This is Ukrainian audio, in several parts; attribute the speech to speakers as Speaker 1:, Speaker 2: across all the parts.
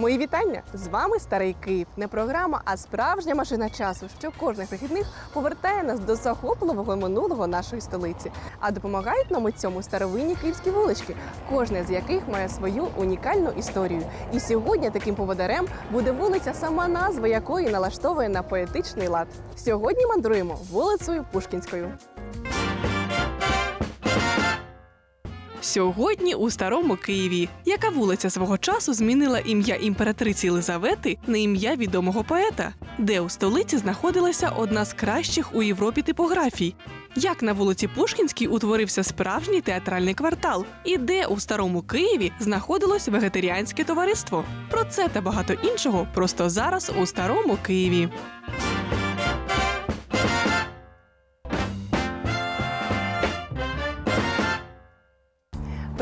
Speaker 1: Мої вітання! З вами Старий Київ. Не програма, а справжня машина часу, що кожних вихідних повертає нас до захопливого минулого нашої столиці. А допомагають нам у цьому старовинні київські вулички, кожна з яких має свою унікальну історію. І сьогодні таким поводарем буде вулиця, сама назва якої налаштовує на поетичний лад. Сьогодні мандруємо вулицею Пушкінською. Сьогодні у старому Києві, яка вулиця свого часу змінила ім'я імператриці Єлизавети на ім'я відомого поета, де у столиці знаходилася одна з кращих у Європі типографій. Як на вулиці Пушкінській утворився справжній театральний квартал, і де у старому Києві знаходилось вегетаріанське товариство. Про це та багато іншого просто зараз у старому Києві.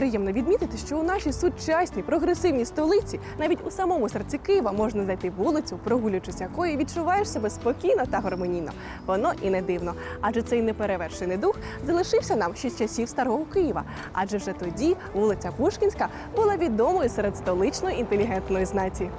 Speaker 1: Приємно відмітити, що у нашій сучасній прогресивній столиці, навіть у самому серці Києва, можна знайти вулицю, прогулюючись якої відчуваєш себе спокійно та гармонійно. Воно і не дивно, адже цей неперевершений дух залишився нам ще з часів старого Києва. Адже вже тоді вулиця Пушкінська була відомою серед столичної інтелігентної знаті.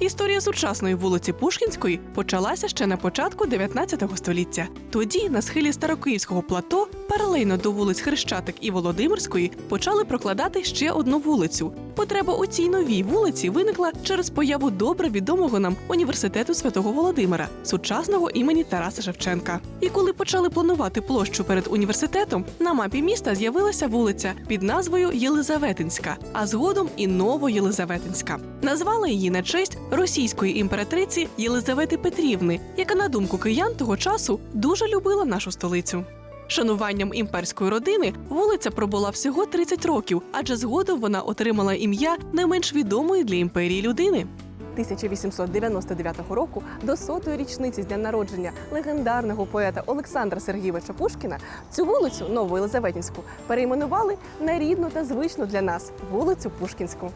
Speaker 1: Історія сучасної вулиці Пушкінської почалася ще на початку 19 століття. Тоді на схилі Старокиївського плато, паралельно до вулиць Хрещатик і Володимирської, почали прокладати ще одну вулицю. Потреба у цій новій вулиці виникла через появу добре відомого нам університету святого Володимира, сучасного імені Тараса Шевченка. І коли почали планувати площу перед університетом, на мапі міста з'явилася вулиця під назвою Єлизаветинська, а згодом і Новоєлизаветинська. Назвали її на честь російської імператриці Єлизавети Петрівни, яка, на думку киян того часу, дуже любила нашу столицю. Шануванням імперської родини вулиця пробула всього 30 років, адже згодом вона отримала ім'я не менш відомої для імперії людини. 1899 року до сотої річниці з дня народження легендарного поета Олександра Сергійовича Пушкіна цю вулицю Нову Єлизаветінську перейменували на рідну та звичну для нас вулицю Пушкінську.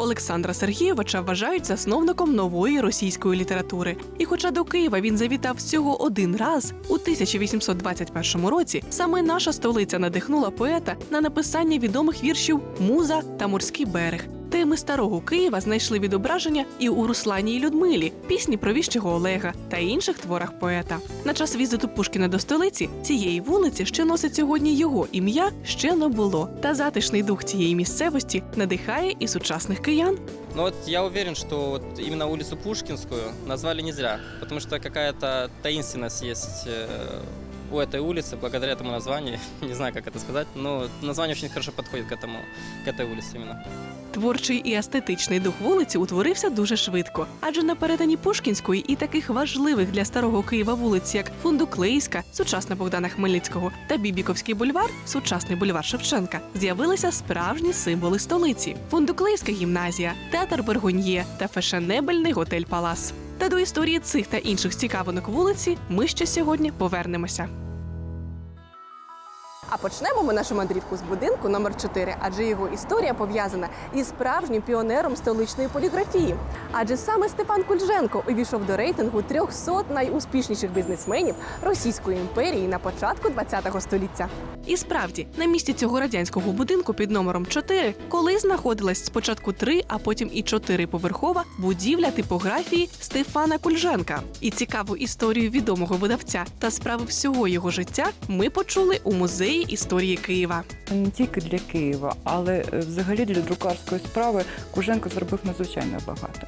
Speaker 1: Олександра Сергійовича вважають засновником нової російської літератури. І хоча до Києва він завітав всього один раз у 1821 році, саме наша столиця надихнула поета на написання відомих віршів Муза та Морський берег. Теми старого Києва знайшли відображення і у Руслані і Людмилі, пісні про віщого Олега та інших творах поета. На час візиту Пушкіна до столиці цієї вулиці, що носить сьогодні його ім'я, ще не було. Та затишний дух цієї місцевості надихає і сучасних киян.
Speaker 2: Но вот я уверен, что вот именно улицу Пушкинскую назвали не зря, потому что какая-то таинственность есть э, у этой улицы благодаря этому названию. Не знаю, как это сказать, но название очень хорошо подходит к этому, к этой улице именно.
Speaker 1: Творчий і естетичний дух вулиці утворився дуже швидко, адже на перетині Пушкінської і таких важливих для старого Києва вулиць, як Фундуклейська, сучасна Богдана Хмельницького, та Бібіковський бульвар, сучасний бульвар Шевченка, з'явилися справжні символи столиці: Фундуклейська гімназія, театр Бергоньє та фешенебельний готель Палас. Та до історії цих та інших цікавинок вулиці ми ще сьогодні повернемося. А почнемо ми нашу мандрівку з будинку номер 4 адже його історія пов'язана із справжнім піонером столичної поліграфії. Адже саме Степан Кульженко увійшов до рейтингу 300 найуспішніших бізнесменів Російської імперії на початку ХХ століття. І справді, на місці цього радянського будинку під номером 4 коли знаходилась спочатку три, а потім і чотириповерхова будівля типографії Стефана Кульженка. І цікаву історію відомого видавця та справи всього його життя ми почули у музеї історії Києва.
Speaker 3: не тільки для Києва, але е, взагалі для друкарської справи Куженко зробив надзвичайно багато.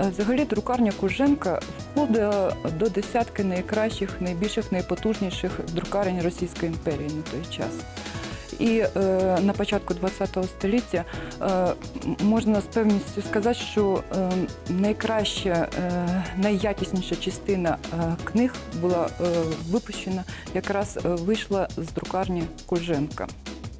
Speaker 3: Е, Взагалі, друкарня Куженка входила до десятки найкращих, найбільших, найпотужніших друкарень Російської імперії на той час. І е, на початку ХХ століття е, можна з певністю сказати, що е, найкраща, е, найякісніша частина е, книг була е, випущена, якраз вийшла з друкарні Куженка.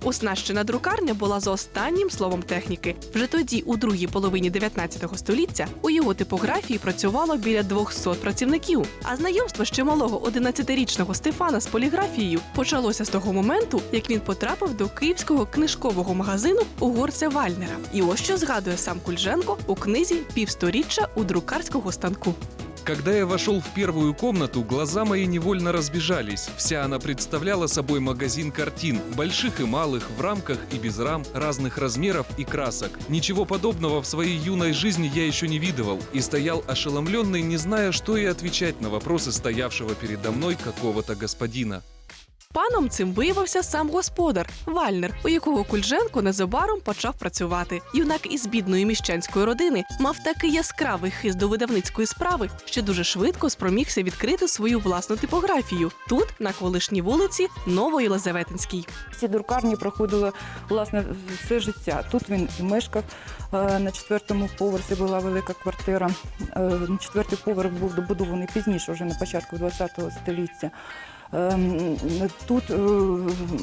Speaker 1: Оснащена друкарня була за останнім словом техніки. Вже тоді, у другій половині 19 століття, у його типографії працювало біля 200 працівників. А знайомство ще малого 11-річного Стефана з поліграфією почалося з того моменту, як він потрапив до київського книжкового магазину угорця Вальнера. І ось що згадує сам Кульженко у книзі Півсторіччя у друкарського станку.
Speaker 4: Когда я вошел в первую комнату, глаза мои невольно разбежались. Вся она представляла собой магазин картин, больших и малых, в рамках и без рам, разных размеров и красок. Ничего подобного в своей юной жизни я еще не видывал и стоял ошеломленный, не зная, что и отвечать на вопросы стоявшего передо мной какого-то господина.
Speaker 1: Паном цим виявився сам господар Вальнер, у якого Кульженко незабаром почав працювати. Юнак із бідної міщанської родини мав такий яскравий хист до видавницької справи, що дуже швидко спромігся відкрити свою власну типографію тут, на колишній вулиці Новоєлизаветинській.
Speaker 3: Ці друкарні проходили власне все життя. Тут він і мешкав е, на четвертому поверсі. Була велика квартира. Е, Четвертий поверх був добудований пізніше, вже на початку ХХ століття. Ем, Тут е,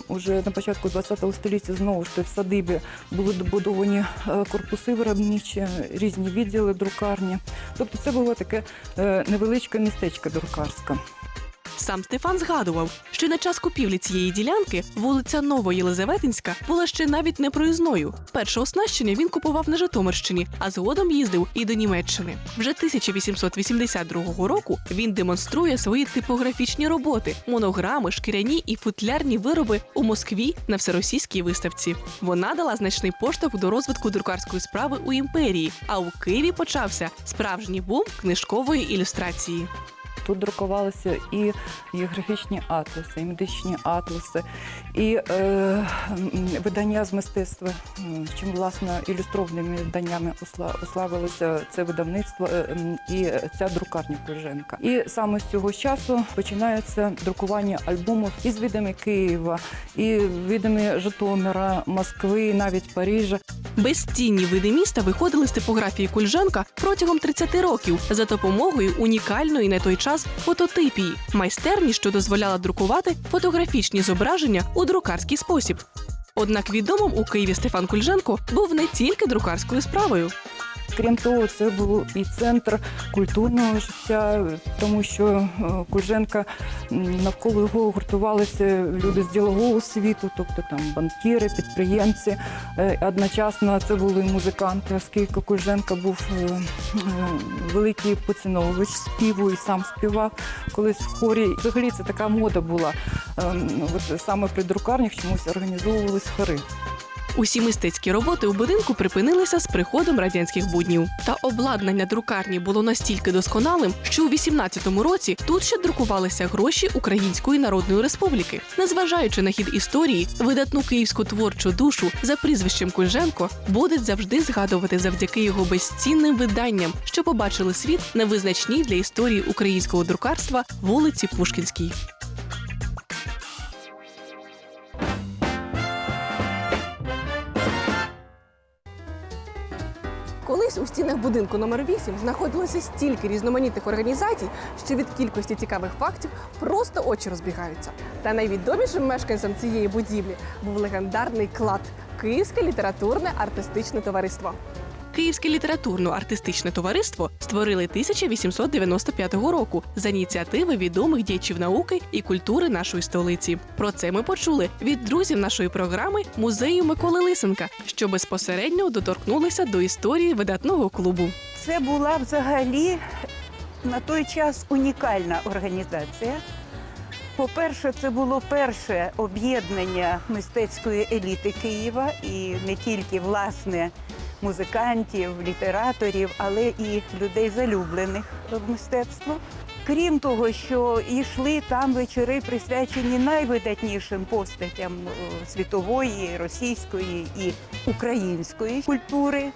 Speaker 3: уже на початку ХХ століття знову ж в садибі були добудовані е, корпуси виробничі, різні відділи друкарні. Тобто це було таке е, невеличке містечко друкарське.
Speaker 1: Сам Стефан згадував, що на час купівлі цієї ділянки вулиця Новоєлизаветинська була ще навіть не проїзною. Перше оснащення він купував на Житомирщині, а згодом їздив і до Німеччини. Вже 1882 року він демонструє свої типографічні роботи, монограми, шкіряні і футлярні вироби у Москві на всеросійській виставці. Вона дала значний поштовх до розвитку друкарської справи у імперії. А у Києві почався справжній бум книжкової ілюстрації.
Speaker 3: Тут друкувалися і географічні атласи, і медичні атласи, і е, видання з мистецтва. Чим власне ілюстрованими виданнями усла- уславилося це видавництво е, і ця друкарня Кульженка. І саме з цього часу починається друкування альбомів із видами Києва, і видами Житомира, Москви, навіть Парижа.
Speaker 1: Безцінні види міста виходили з типографії Кульженка протягом 30 років за допомогою унікальної на той час фототипії, майстерні, що дозволяла друкувати фотографічні зображення у друкарський спосіб. Однак відомим у Києві Стефан Кульженко був не тільки друкарською справою.
Speaker 3: Крім того, це був і центр культурного життя, тому що е, Кульженка навколо його гуртувалися люди з ділового світу, тобто там банкіри, підприємці. Е, Одночасно це були і музиканти, оскільки Кульженка був е, великий поціновувач співу і сам співав колись в хорі. Взагалі це така мода була. Ем, От саме при друкарнях чомусь організовувались хори.
Speaker 1: Усі мистецькі роботи у будинку припинилися з приходом радянських буднів. Та обладнання друкарні було настільки досконалим, що у 18-му році тут ще друкувалися гроші Української Народної Республіки. Незважаючи на хід історії, видатну київську творчу душу за прізвищем Кульженко будуть завжди згадувати завдяки його безцінним виданням, що побачили світ на визначній для історії українського друкарства вулиці Пушкінській. Колись у стінах будинку номер 8 знаходилося стільки різноманітних організацій, що від кількості цікавих фактів просто очі розбігаються. Та найвідомішим мешканцем цієї будівлі був легендарний клад Київське літературне артистичне товариство. Київське літературно-артистичне товариство створили 1895 року за ініціативи відомих діячів науки і культури нашої столиці. Про це ми почули від друзів нашої програми музею Миколи Лисенка, що безпосередньо доторкнулися до історії видатного клубу.
Speaker 5: Це була взагалі на той час унікальна організація. По-перше, це було перше об'єднання мистецької еліти Києва і не тільки власне музикантів, літераторів, але і людей залюблених в мистецтво. Крім того, що йшли там вечори, присвячені найвидатнішим постатям е, світової, російської і української культури.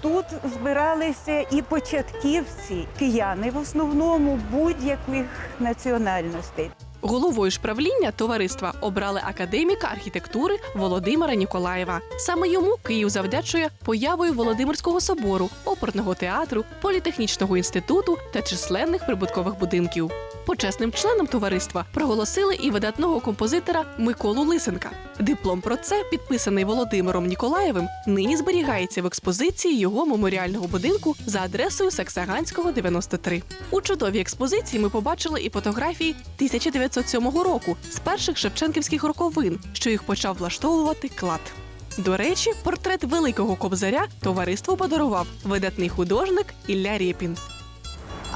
Speaker 5: Тут збиралися і початківці, кияни в основному будь-яких національностей.
Speaker 1: Головою ж правління товариства обрали академіка архітектури Володимира Ніколаєва. Саме йому Київ завдячує появою Володимирського собору, оперного театру, політехнічного інституту та численних прибуткових будинків. Почесним членом товариства проголосили і видатного композитора Миколу Лисенка. Диплом про це, підписаний Володимиром Ніколаєвим, нині зберігається в експозиції його меморіального будинку за адресою Саксаганського 93. У чудовій експозиції ми побачили і фотографії 1907 року з перших шевченківських роковин, що їх почав влаштовувати клад. До речі, портрет великого кобзаря товариству подарував видатний художник Ілля Рєпін.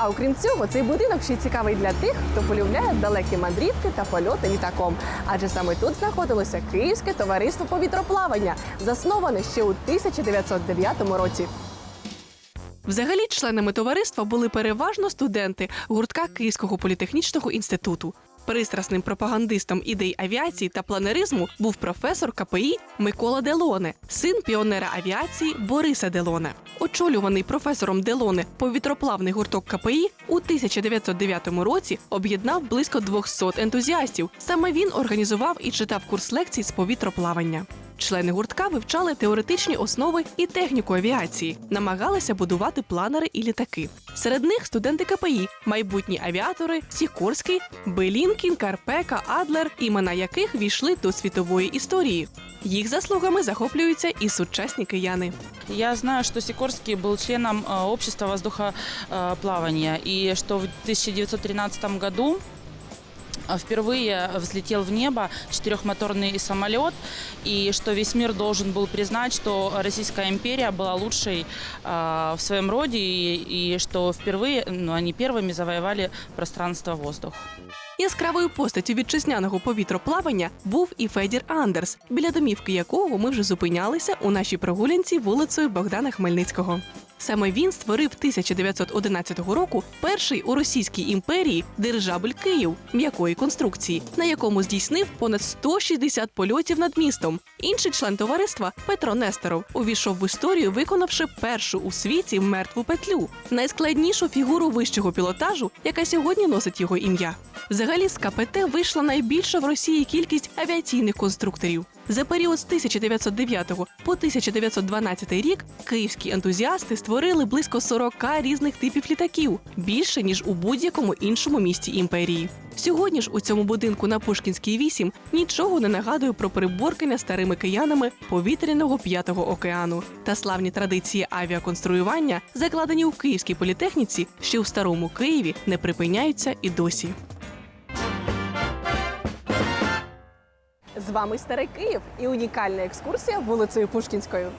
Speaker 1: А окрім цього, цей будинок ще й цікавий для тих, хто полюбляє далекі мандрівки та польоти літаком. Адже саме тут знаходилося Київське товариство повітроплавання, засноване ще у 1909 році. Взагалі, членами товариства були переважно студенти гуртка Київського політехнічного інституту. Пристрасним пропагандистом ідей авіації та планеризму був професор КПІ Микола Делоне, син піонера авіації Бориса Делоне. Очолюваний професором Делоне повітроплавний гурток КПІ у 1909 році об'єднав близько 200 ентузіастів. Саме він організував і читав курс лекцій з повітроплавання. Члени гуртка вивчали теоретичні основи і техніку авіації, намагалися будувати планери і літаки. Серед них студенти КПІ, майбутні авіатори Сікорський, Белінкін, Карпека, Адлер, імена яких війшли до світової історії. Їх заслугами захоплюються і сучасні кияни.
Speaker 6: Я знаю, что Сикорский был членом э, общества воздухоплавания и что в 1913 году э, впервые взлетел в небо четырехмоторный самолет, и что весь мир должен был признать, что Российская империя была лучшей э, в своем роде, и, и что впервые, ну, они первыми завоевали пространство воздух.
Speaker 1: Яскравою постаттю вітчизняного повітроплавання був і Федір Андерс, біля домівки якого ми вже зупинялися у нашій прогулянці вулицею Богдана Хмельницького. Саме він створив 1911 року перший у Російській імперії дирижабль Київ м'якої конструкції, на якому здійснив понад 160 польотів над містом. Інший член товариства Петро Несторов увійшов в історію, виконавши першу у світі мертву петлю, найскладнішу фігуру вищого пілотажу, яка сьогодні носить його ім'я. Взагалі з КПТ вийшла найбільша в Росії кількість авіаційних конструкторів. За період з 1909 по 1912 рік київські ентузіасти створили близько 40 різних типів літаків, більше ніж у будь-якому іншому місті імперії. Сьогодні ж у цьому будинку на Пушкінській 8 нічого не нагадує про приборкання старими киянами повітряного п'ятого океану. Та славні традиції авіаконструювання, закладені у київській політехніці, ще у старому Києві не припиняються і досі. З вами Старий Київ і унікальна екскурсія вулицею Пушкінською.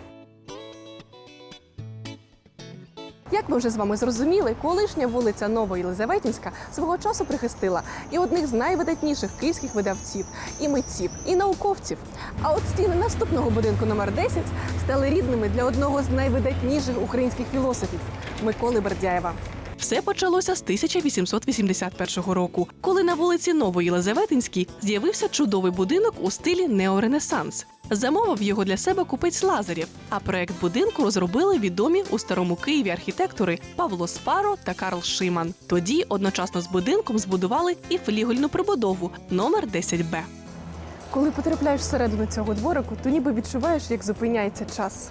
Speaker 1: Як ми вже з вами зрозуміли, колишня вулиця Новоєлизаветінська свого часу прихистила і одних з найвидатніших київських видавців, і митців, і науковців. А от стіни наступного будинку номер 10 стали рідними для одного з найвидатніших українських філософів Миколи Бердяєва. Все почалося з 1881 року, коли на вулиці Нової Новоєлизаветинській з'явився чудовий будинок у стилі неоренесанс. Замовив його для себе купець Лазарєв, а проект будинку розробили відомі у старому Києві архітектори Павло Спаро та Карл Шиман. Тоді одночасно з будинком збудували і флігольну прибудову номер 10Б. Коли потрапляєш всередину цього дворику, то ніби відчуваєш, як зупиняється час.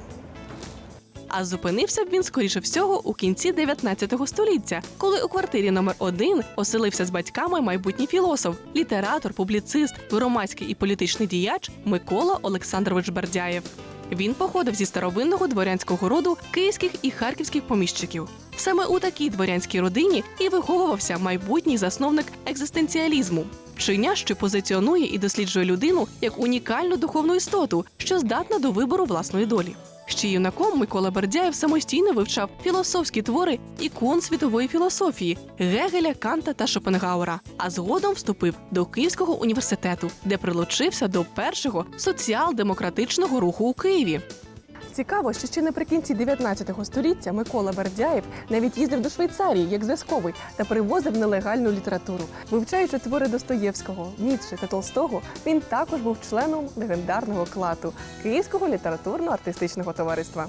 Speaker 1: А зупинився б він скоріше всього у кінці 19 століття, коли у квартирі номер 1 оселився з батьками майбутній філософ, літератор, публіцист, громадський і політичний діяч Микола Олександрович Бердяєв. Він походив зі старовинного дворянського роду київських і харківських поміщиків. Саме у такій дворянській родині і виховувався майбутній засновник екзистенціалізму, вчення, що позиціонує і досліджує людину як унікальну духовну істоту, що здатна до вибору власної долі. Ще юнаком Микола Бердяєв самостійно вивчав філософські твори ікон світової філософії Гегеля, Канта та Шопенгауера. А згодом вступив до Київського університету, де прилучився до першого соціал-демократичного руху у Києві. Цікаво, що ще наприкінці 19 століття Микола Бердяєв навіть їздив до Швейцарії як зв'язковий та привозив нелегальну літературу. Вивчаючи твори Достоєвського, Ніцше та Толстого, він також був членом легендарного клату Київського літературно-артистичного товариства.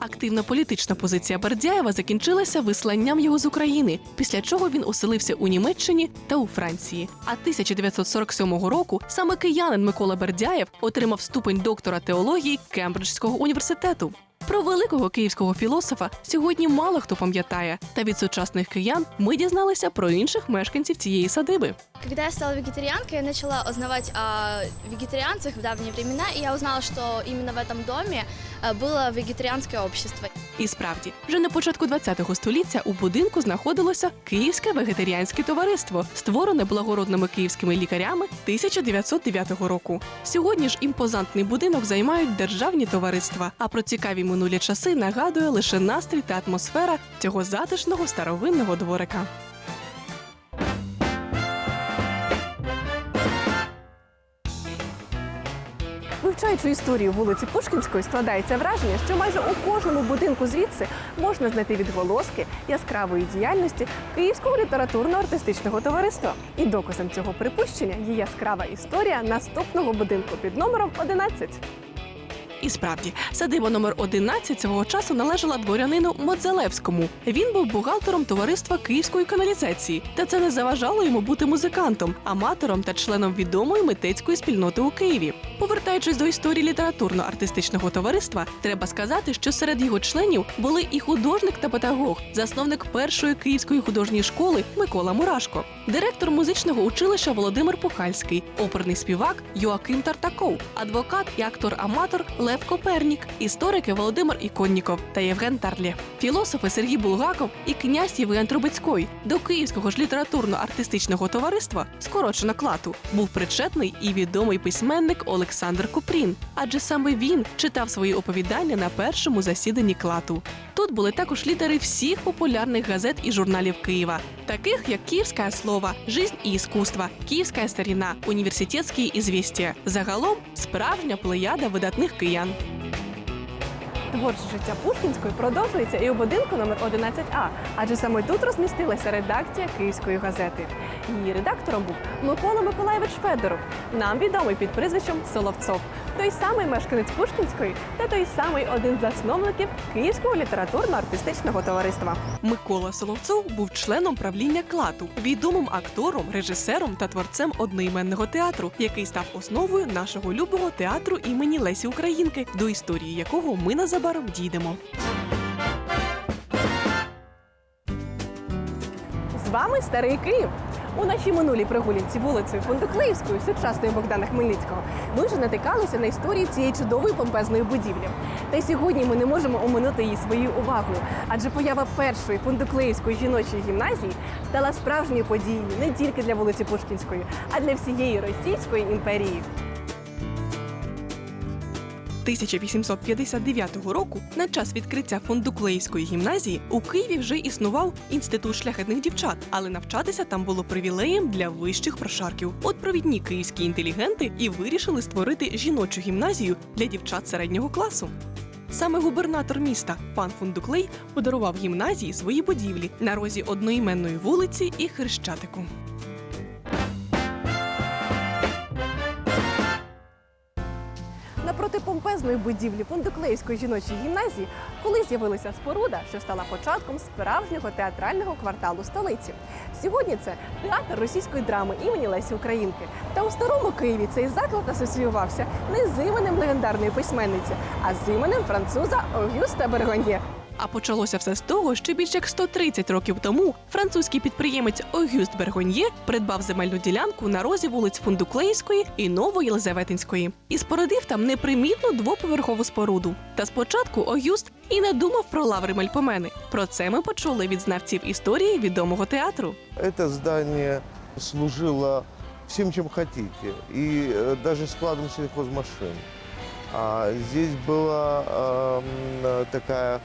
Speaker 1: Активна політична позиція Бердяєва закінчилася висланням його з України, після чого він оселився у Німеччині та у Франції. А 1947 року саме киянин Микола Бердяєв отримав ступень доктора теології Кембриджського університету. Про великого київського філософа сьогодні мало хто пам'ятає. Та від сучасних киян ми дізналися про інших мешканців цієї садиби.
Speaker 7: Когда я стала вегетарианкой, я начала узнавать о вегетарианцах в давние времена, и я узнала, что именно в этом доме э, было вегетарианское общество.
Speaker 1: І справді, вже на початку ХХ століття у будинку знаходилося Київське вегетаріанське товариство, створене благородними київськими лікарями 1909 року. Сьогодні ж імпозантний будинок займають державні товариства. А про цікаві минулі часи нагадує лише настрій та атмосфера цього затишного старовинного дворика. Вивчаючи історію вулиці Пушкінської, складається враження, що майже у кожному будинку звідси можна знайти відголоски яскравої діяльності Київського літературно-артистичного товариства. І доказом цього припущення є яскрава історія наступного будинку під номером 11. І справді, садиба номер 11 свого часу належала дворянину Модзелевському. Він був бухгалтером товариства Київської каналізації, та це не заважало йому бути музикантом, аматором та членом відомої митецької спільноти у Києві. Повертаючись до історії літературно-артистичного товариства, треба сказати, що серед його членів були і художник та педагог, засновник першої київської художньої школи Микола Мурашко, директор музичного училища Володимир Пухальський, оперний співак Йоаким Тартаков, адвокат і актор-аматор Лев Копернік, історики Володимир Іконніков та Євген Тарлє, філософи Сергій Булгаков і князь Євген Трубецький. До Київського ж літературно-артистичного товариства, скорочено клату, був причетний і відомий письменник Олександр Купрін, адже саме він читав свої оповідання на першому засіданні клату. Тут були також лідери всіх популярних газет і журналів Києва, таких як Київська слова, Жизнь і іскусство, Київська старіна, університетські ізвістія. Загалом справжня плеяда видатних киян. Творче життя Пушкінської продовжується і у будинку номер 11А, адже саме тут розмістилася редакція Київської газети. Її редактором був Микола Миколаєвич Федоров, нам відомий під прізвищем Соловцов, той самий мешканець Пушкінської та той самий один з засновників Київського літературно-артистичного товариства. Микола Соловцов був членом правління клату, відомим актором, режисером та творцем одноіменного театру, який став основою нашого любого театру імені Лесі Українки, до історії якого ми незабаром дійдемо. З вами старий Київ. У нашій минулій прогулянці вулицею Фундуклеївською, сучасної Богдана Хмельницького, ми вже натикалися на історію цієї чудової помпезної будівлі. Та й сьогодні ми не можемо оминути її своєю увагою, адже поява першої фундуклеївської жіночої гімназії стала справжньою подією не тільки для вулиці Пушкінської, а для всієї Російської імперії. 1859 року, на час відкриття Фондуклеївської гімназії, у Києві вже існував інститут шляхетних дівчат, але навчатися там було привілеєм для вищих прошарків. От провідні київські інтелігенти і вирішили створити жіночу гімназію для дівчат середнього класу. Саме губернатор міста пан Фундуклей подарував гімназії свої будівлі на розі одноіменної вулиці і Хрещатику. Напроти помпезної будівлі Фундуклеївської жіночої гімназії коли з'явилася споруда, що стала початком справжнього театрального кварталу столиці. Сьогодні це театр російської драми імені Лесі Українки. Та у старому Києві цей заклад асоціювався не з іменем легендарної письменниці, а з іменем француза Огюста Бергоньє. А почалося все з того, що більш як 130 років тому французький підприємець Огюст Бергоньє придбав земельну ділянку на розі вулиць Фундуклеївської і Новоєлизаветинської і спорудив там непримітну двоповерхову споруду. Та спочатку Огюст і не думав про лаври Мельпомени. Про це ми почули від знавців історії відомого театру.
Speaker 8: Это здание служило всем, чем хотите, и э, даже складом сельхозмашин. А здесь была эм, э, такая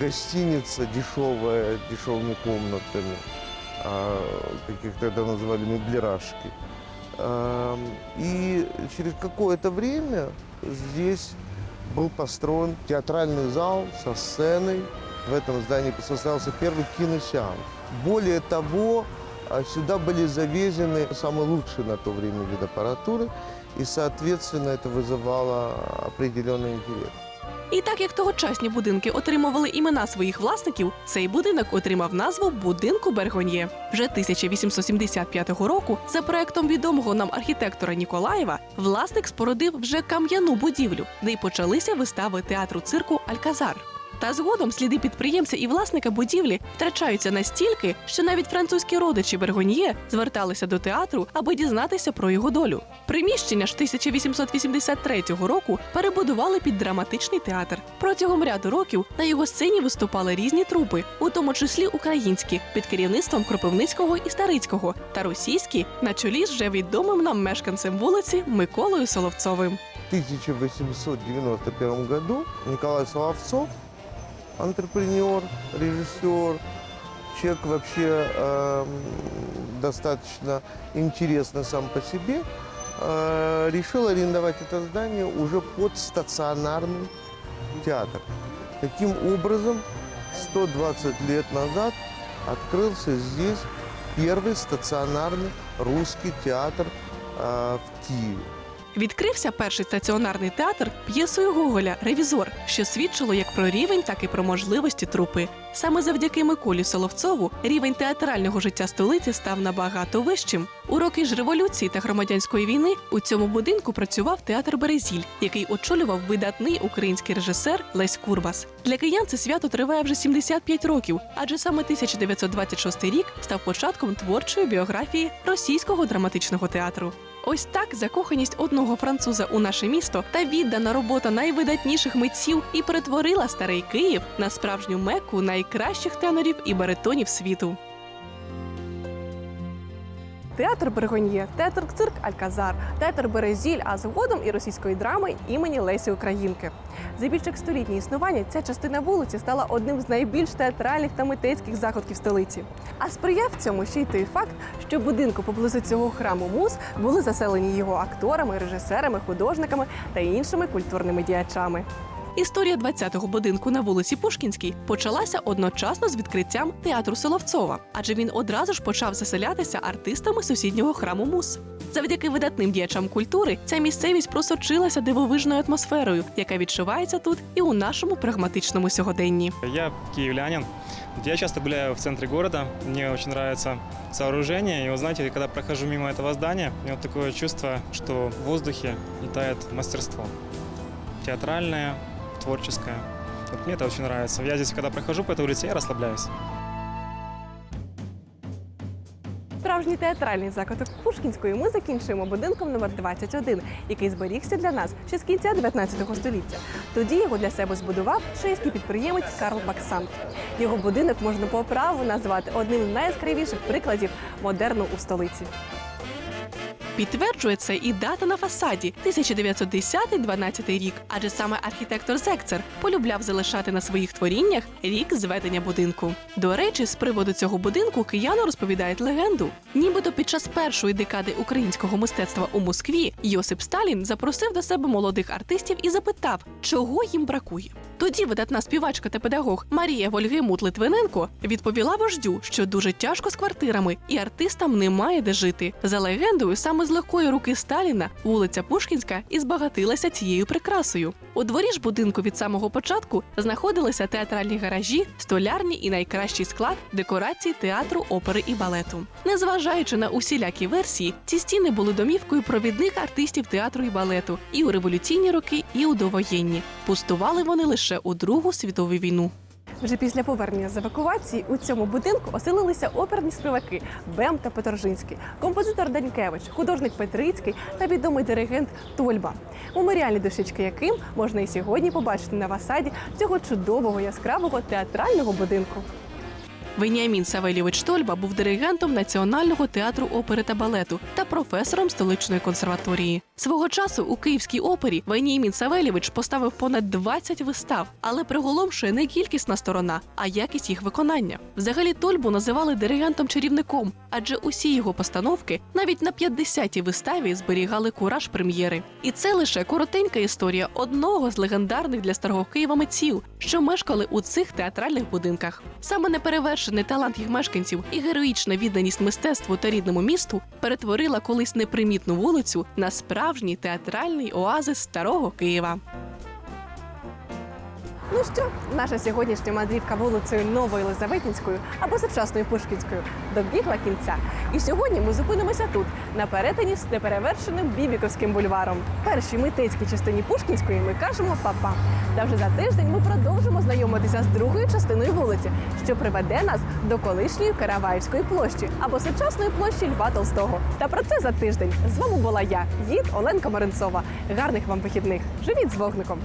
Speaker 8: гостиница дешевая, дешевыми комнатами, а, как их тогда называли, меблирашки. Эм, И через какое-то время здесь был построен театральный зал со сценой. В этом здании состоялся первый киносеанс. Более того, а, сюда были завезены самые лучшие на то время виды аппаратуры, и, соответственно, это вызывало определенный интерес.
Speaker 1: І так як тогочасні будинки отримували імена своїх власників, цей будинок отримав назву будинку Бергоньє. Вже 1875 року, за проектом відомого нам архітектора Ніколаєва, власник спорудив вже кам'яну будівлю, де й почалися вистави театру цирку Альказар. Та згодом сліди підприємця і власника будівлі втрачаються настільки, що навіть французькі родичі Бергоньє зверталися до театру, аби дізнатися про його долю. Приміщення ж 1883 року перебудували під драматичний театр. Протягом ряду років на його сцені виступали різні трупи, у тому числі українські під керівництвом Кропивницького і Старицького, та російські на чолі з вже відомим нам мешканцем вулиці Миколою Соловцовим.
Speaker 8: В 1891 году Николай Соловцов, антрепренер, режиссер, человек вообще эм, достаточно интересный сам по себе, э, решил арендовать это здание уже под стационарный театр. Таким образом, 120 лет назад открылся здесь первый стационарный русский театр э, в Киеве.
Speaker 1: Відкрився перший стаціонарний театр п'єсою Гоголя Ревізор, що свідчило як про рівень, так і про можливості трупи. Саме завдяки Миколі Соловцову рівень театрального життя столиці став набагато вищим. У роки ж революції та громадянської війни у цьому будинку працював театр Березіль, який очолював видатний український режисер Лесь Курбас. Для киян це свято триває вже 75 років, адже саме 1926 рік став початком творчої біографії російського драматичного театру. Ось так закоханість одного француза у наше місто та віддана робота найвидатніших митців і перетворила старий Київ на справжню меку найкращих тенорів і баритонів світу. Театр Бергоньє, театр цирк Альказар, театр Березіль, а згодом і російської драми імені Лесі Українки. За більш як столітнє існування ця частина вулиці стала одним з найбільш театральних та митецьких заходів столиці. А сприяв цьому ще й той факт, що будинку поблизу цього храму муз були заселені його акторами, режисерами, художниками та іншими культурними діячами. Історія 20-го будинку на вулиці Пушкінській почалася одночасно з відкриттям театру Соловцова, адже він одразу ж почав заселятися артистами сусіднього храму Мус. Завдяки видатним діячам культури ця місцевість просочилася дивовижною атмосферою, яка відчувається тут і у нашому прагматичному сьогоденні.
Speaker 9: Я киевлянин. Вот Я часто гуляю в центре города. Мне очень нравится сооружение. И вот знаете, когда прохожу мимо этого здания, у меня вот чувство, что в воздухе летает мастерство. Театральное, творческое. Вот мне это очень нравится. Я здесь, когда прохожу по этой улице, я расслабляюсь.
Speaker 1: Справжній театральний закуток Пушкінської ми закінчуємо будинком номер 21, який зберігся для нас ще з кінця 19 століття. Тоді його для себе збудував чеський підприємець Карл Баксан. Його будинок можна по праву назвати одним з найяскравіших прикладів модерну у столиці. Підтверджує це і дата на фасаді 1910-12 рік, адже саме архітектор Зекцер полюбляв залишати на своїх творіннях рік зведення будинку. До речі, з приводу цього будинку кияни розповідають легенду. Нібито під час першої декади українського мистецтва у Москві Йосип Сталін запросив до себе молодих артистів і запитав, чого їм бракує. Тоді видатна співачка та педагог Марія Вольгемут Литвиненко відповіла вождю, що дуже тяжко з квартирами, і артистам немає де жити. За легендою, саме з легкої руки Сталіна вулиця Пушкінська і збагатилася цією прикрасою. У дворі ж будинку від самого початку знаходилися театральні гаражі, столярні і найкращий склад декорацій театру, опери і балету. Незважаючи на усілякі версії, ці стіни були домівкою провідних артистів театру і балету і у революційні роки, і у довоєнні. Пустували вони лише у Другу світову війну. Вже після повернення з евакуації у цьому будинку оселилися оперні співаки Бем та Петоржинський, композитор Данькевич, художник Петрицький та відомий диригент Тольба. Меморіальні дощечки яким можна і сьогодні побачити на фасаді цього чудового яскравого театрального будинку. Веніамін Савельєвич Тольба був диригентом Національного театру опери та балету та професором столичної консерваторії. Свого часу у Київській опері Веніамін Савельєвич поставив понад 20 вистав, але приголомшує не кількісна сторона, а якість їх виконання. Взагалі Тольбу називали диригентом-чарівником, адже усі його постановки навіть на 50-й виставі зберігали кураж прем'єри. І це лише коротенька історія одного з легендарних для старого Києва митців, що мешкали у цих театральних будинках. Саме неперевершений талант їх мешканців і героїчна відданість мистецтву та рідному місту перетворила колись непримітну вулицю на справжній театральний оазис старого Києва. Ну що, наша сьогоднішня мандрівка вулицею Новою Єлизаветінською або сучасною Пушкінською добігла кінця. І сьогодні ми зупинимося тут, на перетині з неперевершеним Бібіковським бульваром. Першій митецькій частині Пушкінської ми кажемо папа. Та вже за тиждень ми продовжимо
Speaker 10: знайомитися з другою частиною вулиці, що приведе нас до колишньої Караваївської площі або сучасної площі Льва Толстого. Та про це за тиждень. З вами була я, гід Оленка Маринцова. Гарних вам вихідних. Живіть з вогником!